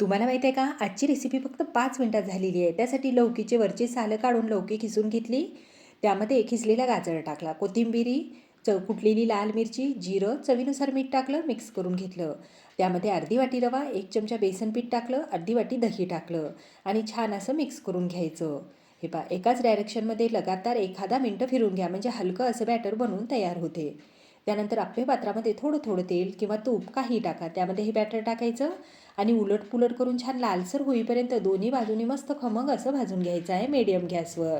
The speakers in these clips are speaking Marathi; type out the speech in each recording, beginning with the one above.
तुम्हाला माहिती आहे का? आजची रेसिपी फक्त पाच मिनटात झालेली आहे. त्यासाठी लौकीचे वरचे सालं काढून लौकी खिसून घेतली. त्यामध्ये खिसलेला गाजर टाकला. कोथिंबिरी च कुटलेली लाल मिरची जिरं चवीनुसार मीठ टाकलं मिक्स करून घेतलं. त्यामध्ये अर्धी वाटी रवा एक चमचा बेसन पीठ टाकलं अर्धी वाटी दही टाकलं आणि छान असं मिक्स करून घ्यायचं. हे पा एकाच डायरेक्शनमध्ये लगातार एखादा मिनटं फिरून घ्या. म्हणजे हलकं असं बॅटर बनवून तयार होते. त्यानंतर आपल्या पात्रामध्ये थोडं थोडं तेल किंवा तूप काही टाका. त्यामध्ये हे बॅटर टाकायचं आणि उलट पुलट करून छान लालसर होईपर्यंत दोन्ही बाजूनी मस्त खमंग असं भाजून घ्यायचं आहे मीडियम गॅसवर.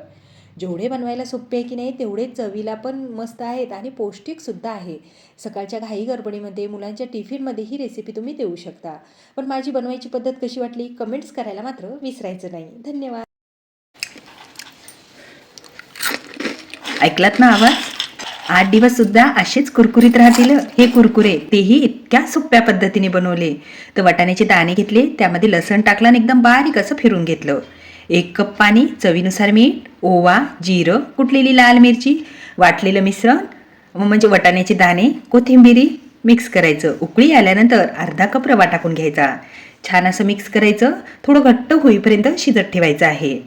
जेवढे बनवायला सोपे आहे की नाही तेवढे चवीला पण मस्त आहेत आणि पौष्टिकसुद्धा आहे. सकाळच्या घाई गडबडीमध्ये मुलांच्या टिफिनमध्ये ही रेसिपी तुम्ही देऊ शकता. पण माझी बनवायची पद्धत कशी वाटली? कमेंट्स करायला मात्र विसरायचं नाही. धन्यवाद. ऐकलात ना आवाज? आठ दिवस सुद्धा असेच कुरकुरीत राहतील. हे कुरकुरे तेही इतक्या सोप्या पद्धतीने बनवले. तर वाटाण्याचे दाणे घेतले त्यामध्ये लसण टाकलं आणि एकदम बारीक असं फिरून घेतलं. एक कप पाणी चवीनुसार मीठ ओवा जिरं कुटलेली लाल मिरची वाटलेलं मिश्रण म्हणजे वाटाण्याचे दाणे कोथिंबिरी मिक्स करायचं. उकळी आल्यानंतर अर्धा कप रवा टाकून घ्यायचा. छान असं मिक्स करायचं. थोडं घट्ट होईपर्यंत शिजत ठेवायचं आहे.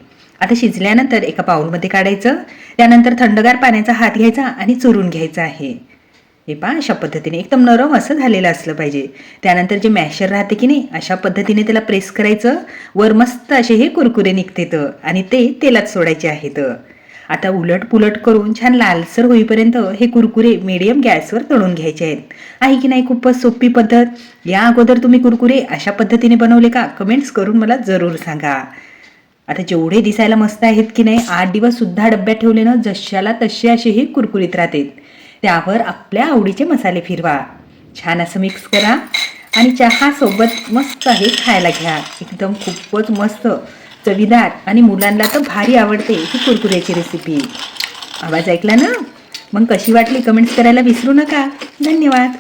आता शिजल्यानंतर एका पाऊलमध्ये काढायचं. त्यानंतर थंडगार पाण्याचा हात घ्यायचा आणि चुरून घ्यायचा आहे. हे पहा अशा पद्धतीने एकदम नरम असं झालेलं असलं पाहिजे. त्यानंतर जे मॅशर राहते की नाही अशा पद्धतीने त्याला प्रेस करायचं. वर मस्त असे हे कुरकुरे निघतेत आणि ते तेलात सोडायचे आहेत. आता उलट पुलट करून छान लालसर होईपर्यंत हे कुरकुरे मीडियम गॅसवर तळून घ्यायचे आहेत. आहे की नाही खूपच सोपी पद्धत. या अगोदर तुम्ही कुरकुरे अशा पद्धतीने बनवले का? कमेंट्स करून मला जरूर सांगा. आता जेवढे दिसायला मस्त आहेत की नाही आठ दिवस सुद्धा डब्यात ठेवले ना जशाला तसे असे हे कुरकुरीत राहतात. त्यावर आपल्या आवडीचे मसाले फिरवा. छान असं मिक्स करा आणि चहासोबत मस्त हे खायला घ्या. एकदम खूपच मस्त चवीदार आणि मुलांना तर भारी आवडते ही कुरकुऱ्याची रेसिपी आवाज ऐकला ना? मग कशी वाटली कमेंट्स करायला विसरू नका. धन्यवाद.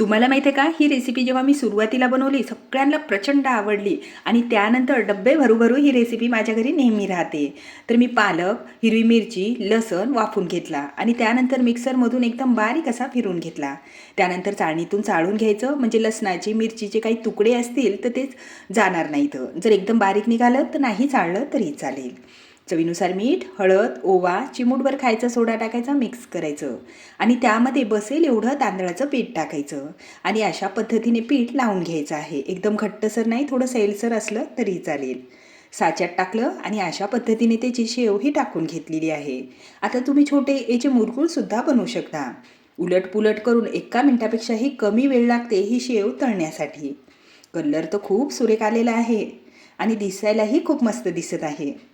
तुम्हाला माहिती आहे का? ही रेसिपी जेव्हा मी सुरुवातीला बनवली सगळ्यांना प्रचंड आवडली आणि त्यानंतर डब्बे भरू ही रेसिपी माझ्या घरी नेहमी राहते. तर मी पालक हिरवी मिरची लसण वाफून घेतला आणि त्यानंतर मिक्सरमधून एकदम बारीक असा फिरून घेतला. त्यानंतर चाळणीतून चाळून घ्यायचं म्हणजे लसणाचे मिरचीचे काही तुकडे असतील तर तेच जाणार नाहीत. जर एकदम बारीक निघालं तर नाही चाळलं तरी चालेल. चवीनुसार मीठ हळद ओवा चिमूटभर खायचा सोडा टाकायचा मिक्स करायचं. आणि त्यामध्ये बसेल एवढं तांदळाचं पीठ टाकायचं. आणि अशा पद्धतीने पीठ लावून घ्यायचं आहे. एकदम घट्टसर नाही थोडं सैलसर असलं तरी चालेल. साच्यात टाकलं आणि अशा पद्धतीने त्याची शेव ही टाकून घेतलेली आहे. आता तुम्ही छोटे याचे मुरकुळसुद्धा बनवू शकता. उलटपुलट करून एका मिनटापेक्षाही कमी वेळ लागते ही शेव तळण्यासाठी. कलर तर खूप सुरेख आलेला आहे. आणि दिसायलाही खूप मस्त दिसत आहे.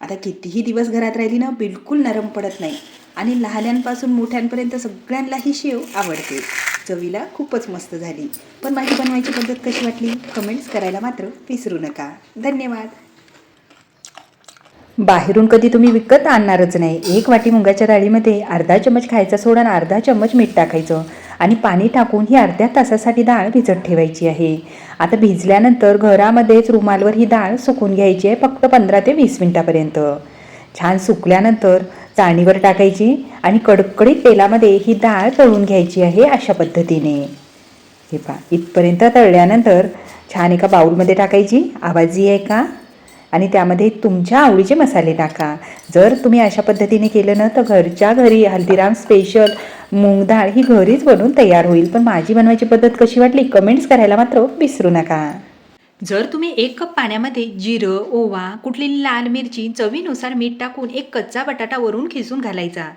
आता कितीही दिवस घरात राहिली ना बिलकुल नरम पडत नाही. आणि लहान्यांपासून मोठ्यांपर्यंत सगळ्यांना ही शेव आवडते. चवीला खूपच मस्त झाली. पण माझी बनवायची पद्धत कशी वाटली? कमेंट्स करायला मात्र विसरू नका. धन्यवाद. बाहेरून कधी तुम्ही विकत आणणारच नाही. एक वाटी मुगाच्या डाळीमध्ये अर्धा चमच खायचा सोडा आणि अर्धा चमच मीठ टाकायचं. आणि पाणी टाकून ही अर्ध्या तासासाठी डाळ भिजत ठेवायची आहे. आता भिजल्यानंतर घरामध्येच रुमालवर ही डाळ सुकून घ्यायची आहे फक्त पंधरा ते वीस मिनटापर्यंत. छान सुकल्यानंतर चाळणीवर टाकायची आणि कडकडीत तेलामध्ये ही डाळ तळून घ्यायची आहे अशा पद्धतीने. हे पहा इथपर्यंत तळल्यानंतर छान एका बाऊलमध्ये टाकायची. आवाजी आहे का? आणि त्यामध्ये तुमच्या आवडीचे मसाले टाका. जर तुम्ही अशा पद्धतीने केलं ना तर घरच्या घरी हल्दीराम स्पेशल मूग डाळ ही घरीच बनवून तयार होईल. पण माझी बनवायची पद्धत कशी वाटली? कमेंट्स करायला मात्र विसरू नका. जर तुम्ही एक कप पाण्यामध्ये जिरं ओवा कुठली लाल मिरची चवीनुसार मीठ टाकून एक कच्चा बटाटा वरून खिसून घालायचा.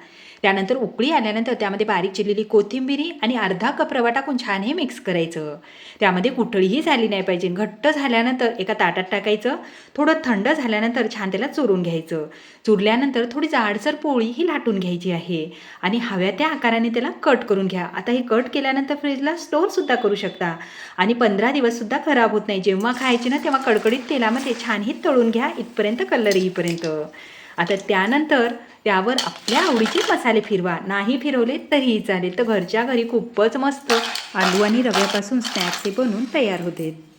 त्यानंतर उकळी आल्यानंतर त्यामध्ये बारीक चिरलेली कोथिंबिरी आणि अर्धा कप रवा टाकून छान हे मिक्स करायचं. त्यामध्ये कुठळीही झाली नाही पाहिजे. घट्ट झाल्यानंतर एका ताटात टाकायचं. थोडं थंड झाल्यानंतर छान त्याला चुरून घ्यायचं. चुरल्यानंतर थोडी जाडसर पोळी ही लाटून घ्यायची आहे. आणि हव्या त्या आकाराने त्याला कट करून घ्या. आता हे कट केल्यानंतर फ्रीजला स्टोअरसुद्धा करू शकता. आणि पंधरा दिवससुद्धा खराब होत नाही. जेव्हा खायचे ना तेव्हा कडकडीत तेलामध्ये छान ही तळून घ्या. इथपर्यंत कलर येईपर्यंत. आता त्यानंतर त्यावर आपल्या आवडीचे मसाले फिरवा. नाही फिरवले तरीही चालेल. तर घरच्या घरी खूपच मस्त आलू आणि रव्यापासून स्नॅक्स हे बनवून तयार होते.